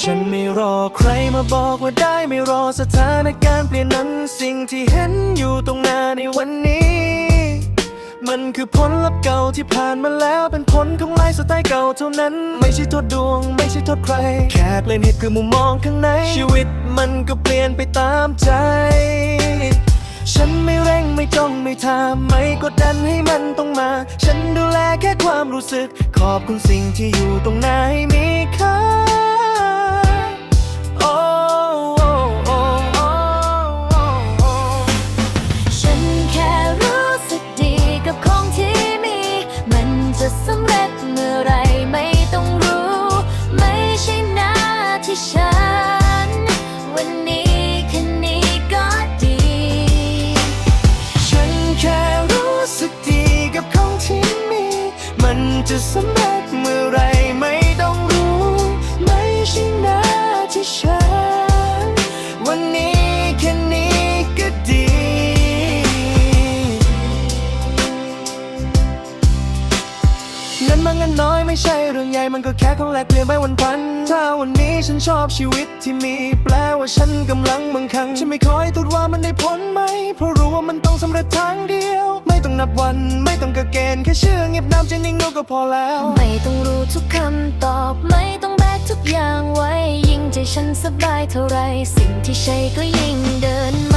ฉันไม่รอใครมาบอกว่าได้ไม่รอสถานการณ์เปลี่ยนนั้นสิ่งที่เห็นอยู่ตรงหน้าในวันนี้ มันคือผลลัพธ์เก่าที่ผ่านมาแล้วเป็นผลของไลฟ์สไตล์เก่าเท่านั้น ไม่ใช่โทษดวง ไม่ใช่โทษใคร แค่เปลี่ยนเหตุคือมุมมองข้างใน ชีวิตมันก็เปลี่ยนไปตามใจ ฉันไม่เร่งไม่จ้องไม่ทามไม่กดดันให้มันต้องมา ฉันดูแลแค่ความรู้สึก ขอบคุณสิ่งที่อยู่ตรงหน้าให้มีค่า จะสำเร็จเมื่อไรไม่ต้องรู้ ไม่ใช่หน้าที่ฉัน วันนี้แค่นี้ก็ดี เงินมากเงินน้อยไม่ใช่เรื่องใหญ่มันก็แค่ของแลกเปลี่ยนไปวันพัน ถ้าวันนี้ฉันชอบชีวิตที่มี แปลว่าฉันกำลังบังคังฉันไม่คอยตรวจว่ามันได้ผลไหม เพราะรู้ว่ามันต้องสำเร็จทางเดียว ไม่ต้องนับวันไม่ต้อง เกณฑ์แค่เชื่อเงียบน้ำใจนิ่งนูก็พอแล้ว ไม่ต้องรู้ทุกคำตอบ ไม่ต้องแบกทุกอย่างไว้ ยิ่งใจฉันสบายเท่าไร สิ่งที่ใช่ก็ยิ่งเดิน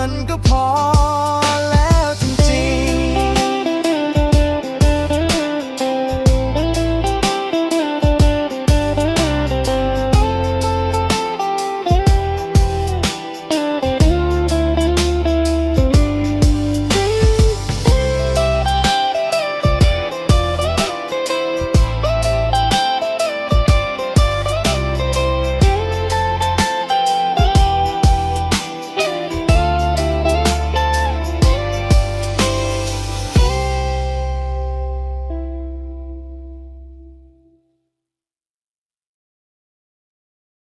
มัน